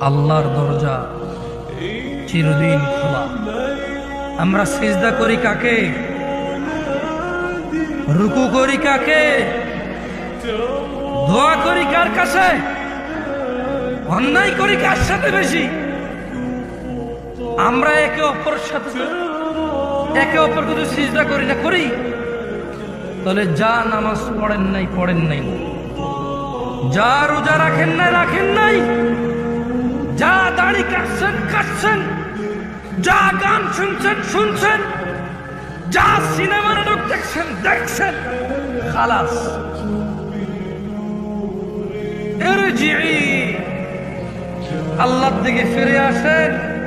আল্লাহর দরজা চিরদিন খোলা। আমরা সিজদা করি কাকে? রুকু করি কাকে? দোয়া করি কার কাছে? অন্যায় করি কার সাথে বেশি? আমরা একে অপরের সাথে একে অপর যদি সিজদা করি না, করি। তাহলে যা নামাজ পড়েন নাই পড়েন নাই। যা রোজা রাখেন নাই রাখেন নাই। কাটছেন কাটছেন। যা গান শুনছেন শুনছেন। যা সিনেমা নাটক দেখছেন দেখছেন। খালাস। আল্লাহর দিকে ফিরে আসেন।